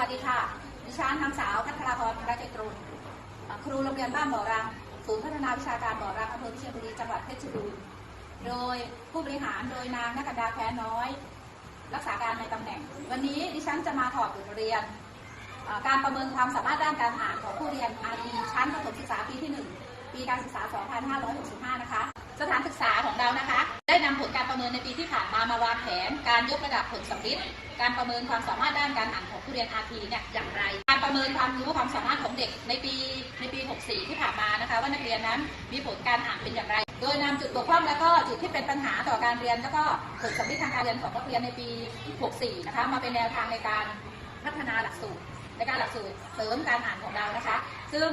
วัสดีค่ะ ดิฉันนางสาวพัทราพรพระใจตรุนครูโรงเรียนบ้านบ่อรัง ศูนย์พัฒนาวิชาการบ่อรังอำเภอเชียงบุรีจังหวัดเพชรบูรณ์โดยผู้บริหารโดยนางนักดาแพ้น้อย รักษาการในตำแหน่ง วันนี้ดิฉันจะมาถอดบทเรียน การประเมินความสามารถด้านการอ่านของผู้เรียนอารีชั้นประถมศึกษาปีที่ 1 ปีการศึกษา 2565 นะคะ สถานศึกษาของเรานะคะ ได้นำผลการประเมินในปีที่ผ่านมามาวางแผน การยกระดับผลสำลิดการประเมินความสามารถด้านการอ่านของผู้เรียนอาทีเนี่ยอย่างไร การประเมินความรู้ความสามารถของเด็กในปีในปี 64 ที่ผ่านมานะคะ ว่านักเรียนนั้นมีผลการอ่านเป็นอย่างไร โดยนำจุดบกพร่องแล้วก็จุดที่เป็นปัญหาต่อการเรียน แล้วก็ผลสำลิดทางการเรียนของนักเรียนในปี 64 นะคะมาเป็นแนวทางในการพัฒนาหลักสูตรในการหลักสูตรเสริมการอ่านของเรานะคะ ซึ่ง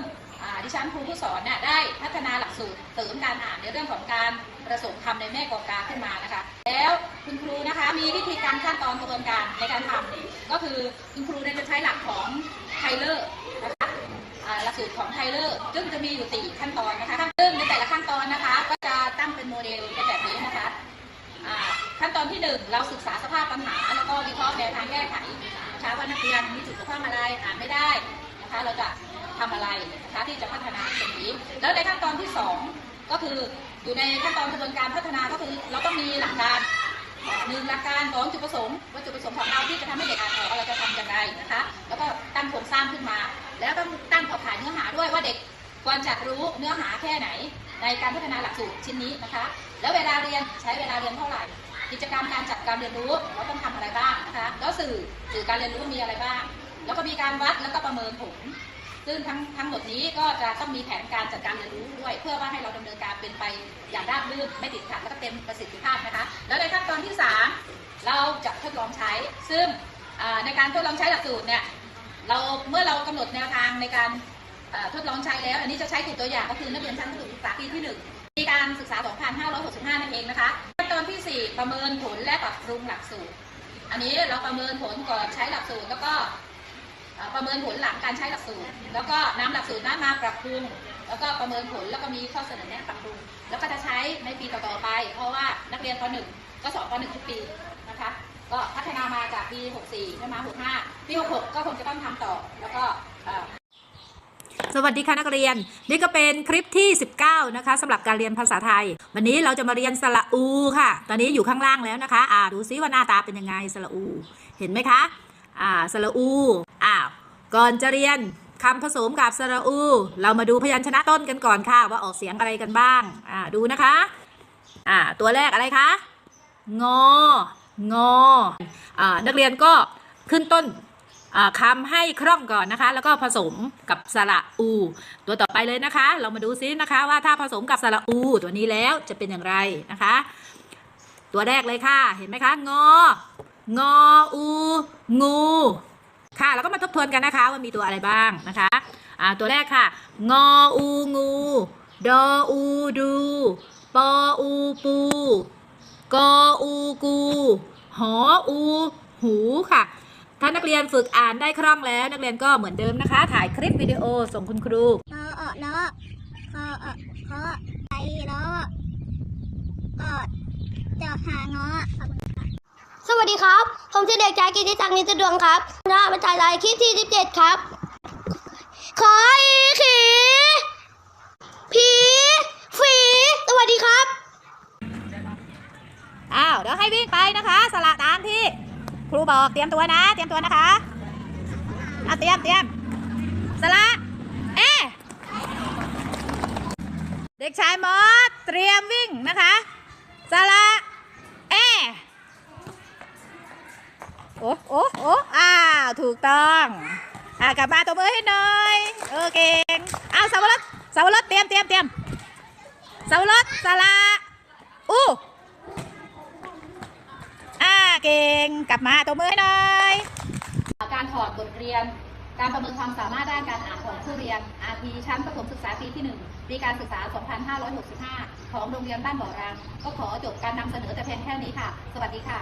ดิฉันครูผู้สอนเนี่ยได้พัฒนาหลักสูตรเสริมการอ่านในเรื่องของการประสมคำในแม่กอกาขึ้นมานะคะ แล้วคุณครูนะคะมีวิธีการขั้นตอนกระบวนการในการทำก็คือคุณครูเนี่ยจะใช้หลักของไทเลอร์นะคะหลักสูตรของไทเลอร์ซึ่งจะมีอยู่สี่ขั้นตอนนะคะซึ่งในแต่ละขั้นตอนนะคะ ก็จะตั้งเป็นโมเดลเป็นแบบนี้นะคะขั้นตอนที่หนึ่งเราศึกษาสภาพปัญหา แล้วก็วิเคราะห์แนวทางแก้ไขนะคะว่านักเรียนมีจุดบกพร่องอะไรอ่านไม่ได้นะคะเราจะ ทำอะไรนะคะที่จะพัฒนาตรงนี้ แล้วในขั้นตอนที่สองก็คืออยู่ในขั้นตอนกระบวนการพัฒนาก็คือเราต้องมีหลักการหนึ่งหลักการสองจุดประสงค์ว่าจุดประสงค์ของเราที่จะทำให้เด็กอ่านออกเราจะทำอย่างไรนะคะ แล้วก็ตั้งโครงสร้างขึ้นมา แล้วต้องตั้งขอบข่ายเนื้อหาด้วยว่าเด็กควรจะรู้เนื้อหาแค่ไหน ในการพัฒนาหลักสูตรชิ้นนี้นะคะ แล้วเวลาเรียนใช้เวลาเรียนเท่าไหร่ กิจกรรมการจัดการเรียนรู้เราต้องทำอะไรบ้างนะคะ แล้วสื่อสื่อการเรียนรู้มีอะไรบ้าง แล้วก็มีการวัดแล้วก็ประเมินผล ซึ่งทั้งทั้งหมดนี้ก็จะต้องมีแผนการจัดการเรียนรู้ด้วย เพื่อว่าให้เราดำเนินการเป็นไปอย่างราบรื่นไม่ติดขัดแล้วก็เต็มประสิทธิภาพนะคะ แล้วในขั้นตอนที่ 3 เราจะทดลองใช้ ซึ่งในการทดลองใช้หลักสูตรเนี่ยเราเมื่อเรากำหนดแนวทางในการทดลองใช้แล้ว อันนี้จะใช้กลุ่มตัวอย่างก็คือนักเรียนชั้นประถมศึกษาปีที่1ปีการศึกษา 2565 นั่นเองนะคะขั้นตอนที่ 4 ประเมินผลและปรับปรุงหลักสูตร อันนี้เราประเมินผลก่อนใช้หลักสูตรแล้วก็ ประเมินผลหลังการใช้หลักสูตร แล้วก็นำหลักสูตรนั้นมาปรับปรุง แล้วก็ประเมินผลแล้วก็มีข้อเสนอแนะปรับปรุง แล้วก็จะใช้ในปีต่อๆไป เพราะว่านักเรียนป .1 ก็สอนป .1 ทุกปีนะคะก็พัฒนามาจากปี 64ได้มา 65 ปี 66 ก็คงจะต้องทำต่อ แล้วก็สวัสดีค่ะนักเรียน นี่ก็เป็นคลิปที่ 19 นะคะสำหรับการเรียนภาษาไทย วันนี้เราจะมาเรียนสระอูค่ะ ตอนนี้อยู่ข้างล่างแล้วนะคะ อ่าดูซิว่าหน้าตาเป็นยังไงสระอู เห็นไหมคะ อ่าสระอูอ้าวก่อนจะเรียนคำผสมกับสระอู เรามาดูพยัญชนะต้นกันก่อนค่ะ ว่าออกเสียงอะไรกันบ้างอ่าดูนะคะอ่าตัวแรกอะไรคะงองออ่านักเรียนก็ขึ้นต้นอ่าคำให้คล่องก่อนนะคะ แล้วก็ผสมกับสระอู ตัวต่อไปเลยนะคะ เรามาดูซินะคะว่าถ้าผสมกับสระอู ตัวนี้แล้วจะเป็นอย่างไรนะคะ ตัวแรกเลยค่ะ เห็นไหมคะ งอ งออูงูค่ะแล้วก็มาทบทวนกันนะคะว่ามีตัวอะไรบ้างนะคะอ่าตัวแรกค่ะ งออูงูดออูดูปออูปูกออูกูหออูหูค่ะ ถ้านักเรียนฝึกอ่านได้คล่องแล้ว นักเรียนก็เหมือนเดิมนะคะ ถ่ายคลิปวิดีโอส่งคุณครูนอเออนอคอเออคอไอรอออดจอหางอขอบคุณค่ะ วัสดีครับ ผมชื่อเด็กชายกิติศักดิ์นิตดวงครับหน้าประชาชนคลิปที่ 17 ครับ ขออีขีผีฝีสวัสดีครับ อ้าว เดี๋ยวให้วิ่งไปนะคะ สละตามที่ ครูบอก เตรียมตัวนะ เตรียมตัวนะคะอะเตรียมเตรียมสละ เอะเด็กชายมอสเตรียมวิ่งนะคะสละเอะโอ้โอ้โอ้อ้าวถูกต้องอะกลับมาตัวมือให้หน่อยโอเคงอ้าวสาวรสสาวรสเตรียมเตรียมเตรียมสาวรสสละอู้อ่าเก่งกลับมาตัวมือให้หน่อยการถอดบทเรียน การประเมินความสามารถด้านการอ่านของผู้เรียน RT ชั้นประถมศึกษาปีที่ 1 ปีการศึกษา 2565 ของโรงเรียนบ้านบ่อรางก็ขอจบการนำเสนอแต่เพียงแค่นี้ค่ะ สวัสดีค่ะ